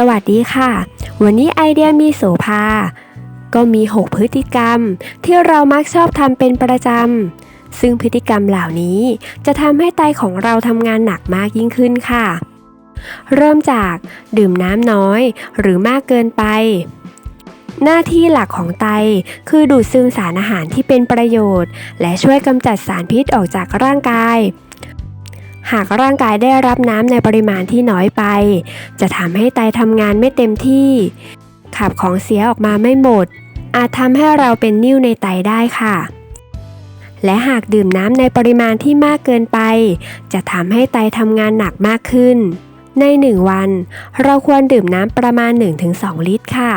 สวัสดีค่ะ วันนี้ไอเดียมีโสภา ก็มี 6 พฤติกรรม ที่เรามักชอบทำเป็นประจำ ซึ่งพฤติกรรมเหล่านี้จะทำให้ไตของเราทำงานหนักมากยิ่งขึ้นค่ะ เริ่มจากดื่มน้ำน้อยหรือมากเกินไป หน้าที่หลักของไตคือดูดซึมสารอาหารที่เป็นประโยชน์ และช่วยกำจัดสารพิษออกจากร่างกาย หากร่างกายได้รับน้ำในปริมาณที่น้อยไป จะทำให้ไตทำงานไม่เต็มที่ ขับของเสียออกมาไม่หมด อาจทำให้เราเป็นนิ่วในไตได้ค่ะ และหากดื่มน้ำในปริมาณที่มากเกินไป จะทำให้ไตทำงานหนักมากขึ้น ใน 1 วัน เราควรดื่มน้ำประมาณ 1-2 ลิตรค่ะ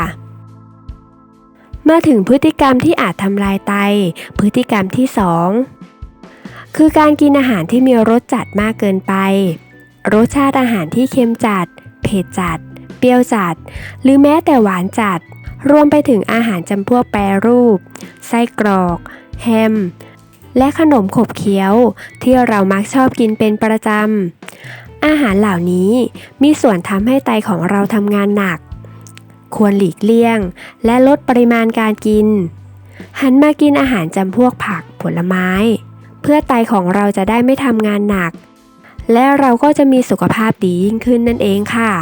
มาถึงพฤติกรรมที่อาจทำลายไต พฤติกรรมที่ 2 คือการกินอาหารที่มีรสจัดมากเกินไป รสชาติอาหารที่เค็มจัด เผ็ดจัด เปรี้ยวจัด หรือแม้แต่หวานจัด รวมไปถึงอาหารจำพวกแปรรูป ไส้กรอก แฮม และขนมขบเคี้ยว ที่เรามักชอบกินเป็นประจำ อาหารเหล่านี้มีส่วนทำให้ไตของเราทำงานหนัก ควรหลีกเลี่ยง และลดปริมาณการกิน หันมากินอาหารจำพวกผักผลไม้ เพื่อไตของเราจะได้ไม่ทำงานหนัก และเราก็จะมีสุขภาพดียิ่งขึ้นนั่นเองค่ะ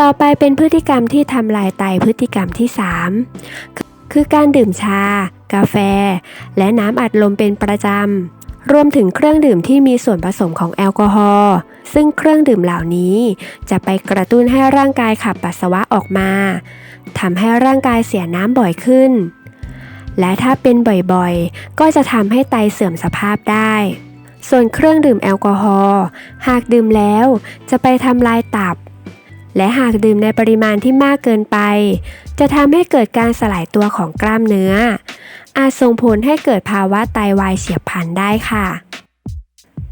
ต่อไปเป็นพฤติกรรมที่ทำลายไตพฤติกรรมที่3คือคือการดื่มชา กาแฟ และน้ำอัดลมเป็นประจำ รวมถึงเครื่องดื่มที่มีส่วนผสมของแอลกอฮอล์ซึ่งเครื่องดื่มเหล่านี้ จะไปกระตุ้นให้ร่างกายขับปัสสาวะออกมาทำให้ร่างกายเสียน้ำบ่อยขึ้น และถ้าเป็นบ่อยๆ ก็จะทำให้ไตเสื่อมสภาพได้ ส่วนเครื่องดื่มแอลกอฮอล์หากดื่มแล้วจะไปทำลายตับ และหากดื่มในปริมาณที่มากเกินไป จะทำให้เกิดการสลายตัวของกล้ามเนื้อ อาจส่งผลให้เกิดภาวะไตวายเฉียบพลันได้ค่ะ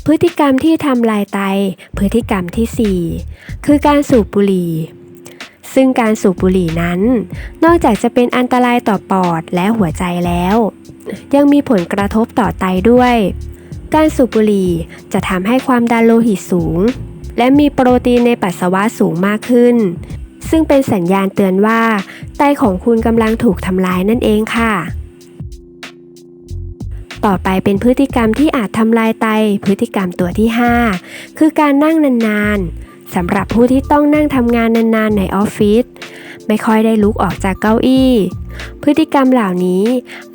พฤติกรรมที่ทำลายไต พฤติกรรมที่ 4 คือการสูบบุหรี่ ซึ่งการสูบบุหรี่นั้น นอกจากจะเป็นอันตรายต่อปอดและหัวใจแล้ว ยังมีผลกระทบต่อไตด้วย การสูบบุหรี่จะทำให้ความดันโลหิตสูง และมีโปรตีนในปัสสาวะสูงมากขึ้น ซึ่งเป็นสัญญาณเตือนว่า ไตของคุณกำลังถูกทำลายนั่นเองค่ะต่อไปเป็นพฤติกรรมที่อาจทำลายไต พฤติกรรมตัวที่ 5 คือการนั่งนานๆ สำหรับผู้ที่ต้องนั่งทำงานนานๆในออฟฟิศไม่ค่อยได้ลุกออกจากเก้าอี้ พฤติกรรมเหล่านี้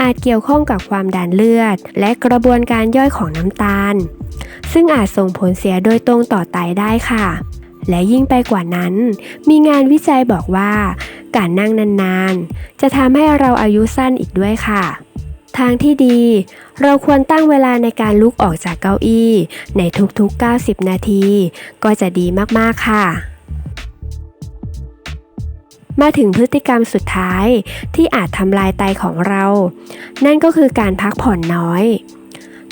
อาจเกี่ยวข้องกับความดันเลือด และกระบวนการย่อยของน้ำตาล ซึ่งอาจส่งผลเสียโดยตรงต่อไตได้ค่ะ และยิ่งไปกว่านั้น มีงานวิจัยบอกว่า การนั่งนานๆ จะทำให้เราอายุสั้นอีกด้วยค่ะ ทางที่ดี เราควรตั้งเวลาในการลุกออกจากเก้าอี้ ในทุกๆ 90 นาที ก็จะดีมากๆค่ะ มาถึงพฤติกรรมสุดท้ายที่อาจทำลายไตของเรา นั่นก็คือการพักผ่อนน้อย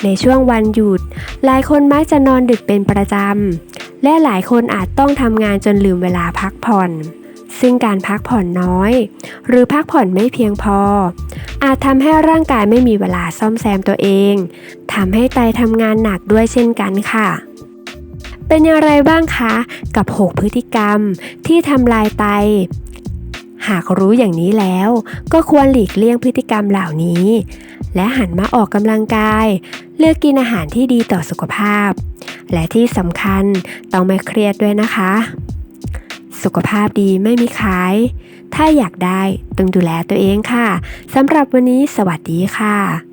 ในช่วงวันหยุด หลายคนมักจะนอนดึกเป็นประจำ และหลายคนอาจต้องทำงานจนลืมเวลาพักผ่อน ซึ่งการพักผ่อนน้อย หรือพักผ่อนไม่เพียงพอ อาจทำให้ร่างกายไม่มีเวลาซ่อมแซมตัวเองทำให้ไตทำงานหนักด้วยเช่นกันค่ะ เป็นอย่างไรบ้างคะ กับ 6 พฤติกรรมที่ทำลายไต หากรู้อย่างนี้แล้วก็ควรหลีกเลี่ยงพฤติกรรมเหล่านี้ และหันมาออกกำลังกาย เลือกกินอาหารที่ดีต่อสุขภาพ และที่สำคัญต้องไม่เครียดด้วยนะคะ สุขภาพดีไม่มีขาย ถ้าอยากได้ต้องดูแลตัวเองค่ะ สำหรับวันนี้สวัสดีค่ะ